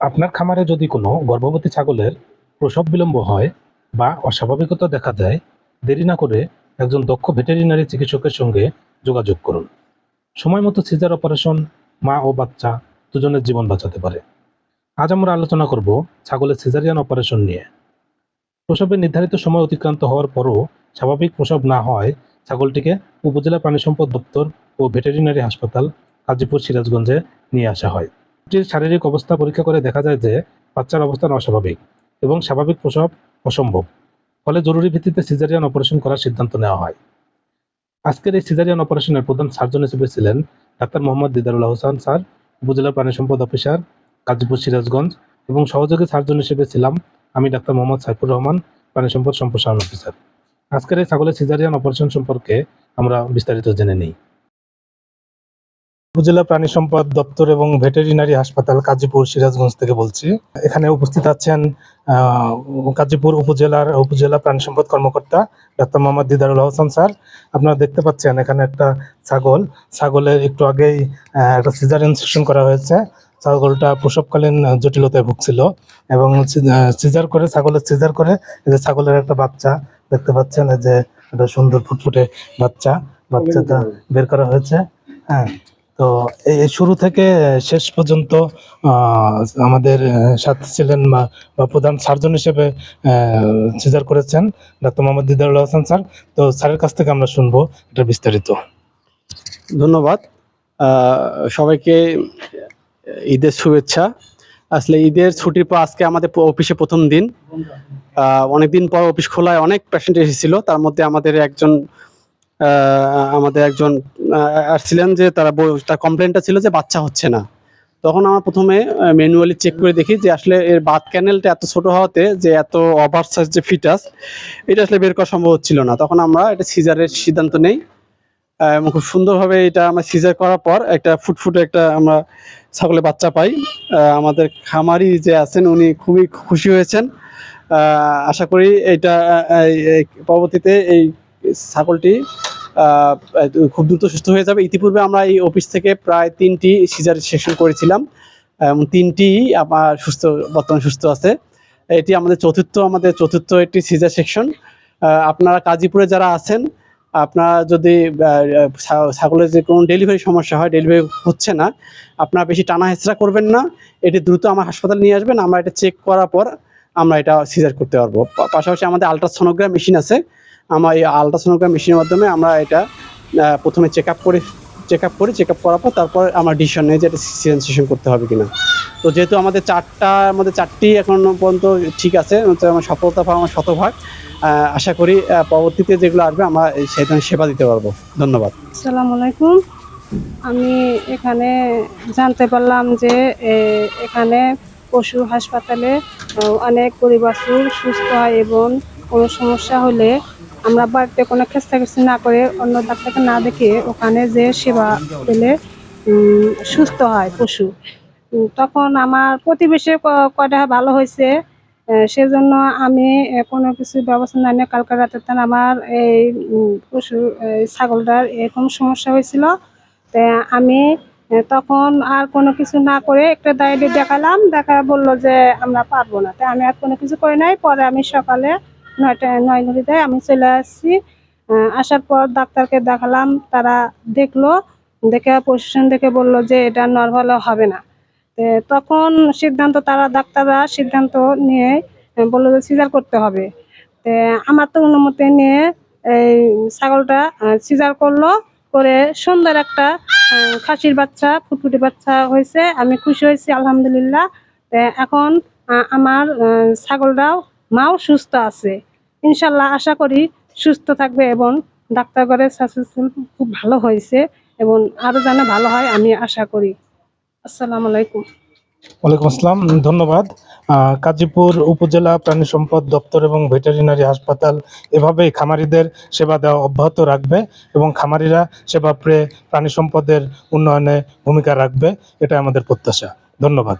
আপনার খামারে যদি কোনো গর্ভবতী ছাগলের প্রসব বিলম্ব হয় বা অস্বাভাবিকতা দেখা যায় দেরি না করে একজন দক্ষ ভেটেরিনারি চিকিৎসকের সঙ্গে যোগাযোগ করুন। সময় মতো সিজার অপারেশন, মা ও বাচ্চা দুজনের জীবন বাঁচাতে পারে। আজ আমরা আলোচনা করব ছাগলের সিজারিয়ান অপারেশন নিয়ে। প্রসবের নির্ধারিত সময় অতিক্রান্ত হওয়ার পরও স্বাভাবিক প্রসব না হয়, ছাগলটিকে উপজেলা প্রাণী সম্পদ দপ্তর ও ভেটেরিনারি হাসপাতাল গাজীপুর সিরাজগঞ্জে নিয়ে আসা হয়। কুকুরটির শারীরিক অবস্থা পরীক্ষা করে দেখা যায় যে বাচ্চার অবস্থান অস্বাভাবিক এবং স্বাভাবিক প্রসব অসম্ভব। ফলে জরুরি ভিত্তিতে সিজারিয়ান অপারেশন করার সিদ্ধান্ত নেওয়া হয়। আজকের এই সিজারিয়ান অপারেশনের প্রধান সার্জন হিসেবে ছিলেন ডাক্তার মোহাম্মদ দিদারুল হোসান স্যার, উপজেলা প্রাণী সম্পদ অফিসার গাজীপুর সিরাজগঞ্জ এবং সহযোগী সার্জন হিসেবে ছিলাম আমি ডাক্তার মোহাম্মদ সাইফুর রহমান, প্রাণী সম্পদ সম্প্রসারণ অফিসার। আজকের এই ছাগলের সিজারিয়ান অপারেশন সম্পর্কে আমরা বিস্তারিত জেনে নিই। উপজেলা প্রাণী সম্পদ দপ্তর এবং ভেটেরিনারি হাসপাতাল কাজীপুর সিরাজগঞ্জ থেকে বলছি। এখানে উপস্থিত আছেন আহ, গাজীপুর উপজেলার উপজেলা প্রাণী সম্পদ কর্মকর্তা ডাক্তার মোহাম্মদ দিদারুল হোসেন স্যার। আপনারা দেখতে পাচ্ছেন এখানে একটা ছাগল। ছাগলের একটু আগেই একটা সিজারিয়ান সেকশন করা হয়েছে। ছাগলটা প্রসবকালীন জটিলতায় ভুগছিল এবং সিজার করে ছাগলের সিজার করে যে ছাগলের একটা বাচ্চা দেখতে পাচ্ছেন যে একটা সুন্দর ফুটফুটে বাচ্চা। বাচ্চাটা বের করা হয়েছে। হ্যাঁ। তো এই শুরু থেকে শেষ পর্যন্ত আমাদের সাথে ছিলেন বা প্রধান সার্জন হিসেবে সিজার করেছেন ডাক্তার মোহাম্মদ দিদারুল হাসান স্যার। তো স্যারের কাছ থেকে আমরা শুনব এটা বিস্তারিত। ধন্যবাদ। সবাইকে ঈদের শুভেচ্ছা। আসলে ঈদের ছুটির পর আজকে আমাদের অফিসে প্রথম দিন। অনেকদিন পর অফিস খোলায় অনেক পেশেন্ট এসেছিল। তার মধ্যে আমাদের একজন আমাদের একজন আসছিলেন যে তারা তার কমপ্লেনটা ছিল যে বাচ্চা হচ্ছে না। তখন আমরা প্রথমে ম্যানুয়ালি চেক করে দেখি যে আসলে এর বাদ ক্যানেলটা এত ছোট হওয়াতে যে এত ওভার সাইজ যে ফিটাস এটা আসলে বের করা সম্ভব হচ্ছিল না। তখন আমরা এটা সিজারের সিদ্ধান্ত নেই। এবং খুব সুন্দরভাবে এটা আমরা সিজার করার পর একটা ফুটফুটে একটা আমরা ছাগলের বাচ্চা পাই। আমাদের খামারি যে আছেন উনি খুবই খুশি হয়েছেন। আশা করি এটা পরবর্তীতে এই ছাগলটি খুব দ্রুত সুস্থ হয়ে যাবে। ইতিপূর্বে আমরা এই অফিস থেকে প্রায় তিনটি সিজার সেশন করেছিলাম তিনটি আমার সুস্থ, বর্তমানে সুস্থ আছে। এটি আমাদের চতুর্থ আমাদের চতুর্থ একটি সিজার সেকশন। আপনারা কাজীপুরে যারা আছেন, আপনারা যদি ছাগলের যে কোনো ডেলিভারি সমস্যা হয়, ডেলিভারি হচ্ছে না, আপনারা বেশি টানা হেঁচড়া করবেন না। এটি দ্রুত আমার হাসপাতালে নিয়ে আসবেন, আমরা এটা চেক করার পর আমরা এটা সিজার করতে পারব। পাশাপাশি আমাদের আলট্রাসোনোগ্রাম মেশিন আছে। আমরা এই আলট্রাসোনোগ্রাম মেশিনের মাধ্যমে আমরা এটা প্রথমে চেক আপ করে চেক আপ করি চেক আপ করার পর তারপর আমরা ডিসিশন নেই যে এটা সিজেন করতে হবে কিনা। তো যেহেতু আমাদের চারটা, আমাদের চারটি এখন পর্যন্ত ঠিক আছে আমার সফলতা পাওয়া আমার শতভাগ আশা করি পরবর্তীতে যেগুলো আসবে আমরা ধরনের সেবা দিতে পারব। ধন্যবাদ। আসসালামু আলাইকুম। আমি এখানে জানতে পারলাম যে এখানে পশু হাসপাতালে অনেক গরিব বাছুর সুস্থ হয় এবং কোনো সমস্যা হলে আমরা বাড়িতে কোনো খেস্তাখেস্তি না করে অন্য ডাক্তারকে না দেখে ওখানে যে সেবা পেলে সুস্থ হয় পশু। তখন আমার প্রতিবেশী ক- কয়টা ভালো হয়েছে সেজন্য আমি কোনো কিছু ব্যবস্থা না নিয়ে কালকে রাতে তার আমার এই পশু ছাগলটার এরকম সমস্যা হয়েছিল। তা আমি তখন আর কোনো কিছু না করে একটা ডায়েরি দেখালাম, দেখা বলল যে আমরা পারব না। তাই আমি আর কোনো কিছু করি নাই। পরে আমি সকালে নয়টা, নয় ঘড়িতে আমি চলে আসছি। আসার পর ডাক্তারকে দেখালাম, তারা দেখল, দেখে পজিশন দেখে বলল যে এটা নর্মাল হবে না। তখন সিদ্ধান্ত তারা, ডাক্তাররা সিদ্ধান্ত নিয়ে বলল যে সিজার করতে হবে। তে আমার তো অনুমতি নিয়ে এই ছাগলটা সিজার করল, করে সুন্দর একটা খাসির বাচ্চা, ফুটফুটি বাচ্চা হয়েছে, আমি খুশি হয়েছি, আলহামদুলিল্লাহ। এখন আমার ছাগলটাও মাও সুস্থ আছে। ইনশাল্লাহ আশা করি সুস্থ থাকবে এবং ডাক্তার করে সাকসেসফুল খুব ভালো হয়েছে এবং আরও যেন ভালো হয়, আমি আশা করি। আসসালামু আলাইকুম। ওয়ালাইকুম আসসালাম, ধন্যবাদ। কাজীপুর উপজেলা প্রাণী সম্পদ দপ্তর এবং ভেটেরিনারি হাসপাতাল এভাবেই খামারিদের সেবা দেওয়া অব্যাহত রাখবে এবং খামারিরা সেবা পেয়ে প্রাণী সম্পদের উন্নয়নে ভূমিকা রাখবে এটা আমাদের প্রত্যাশা। ধন্যবাদ।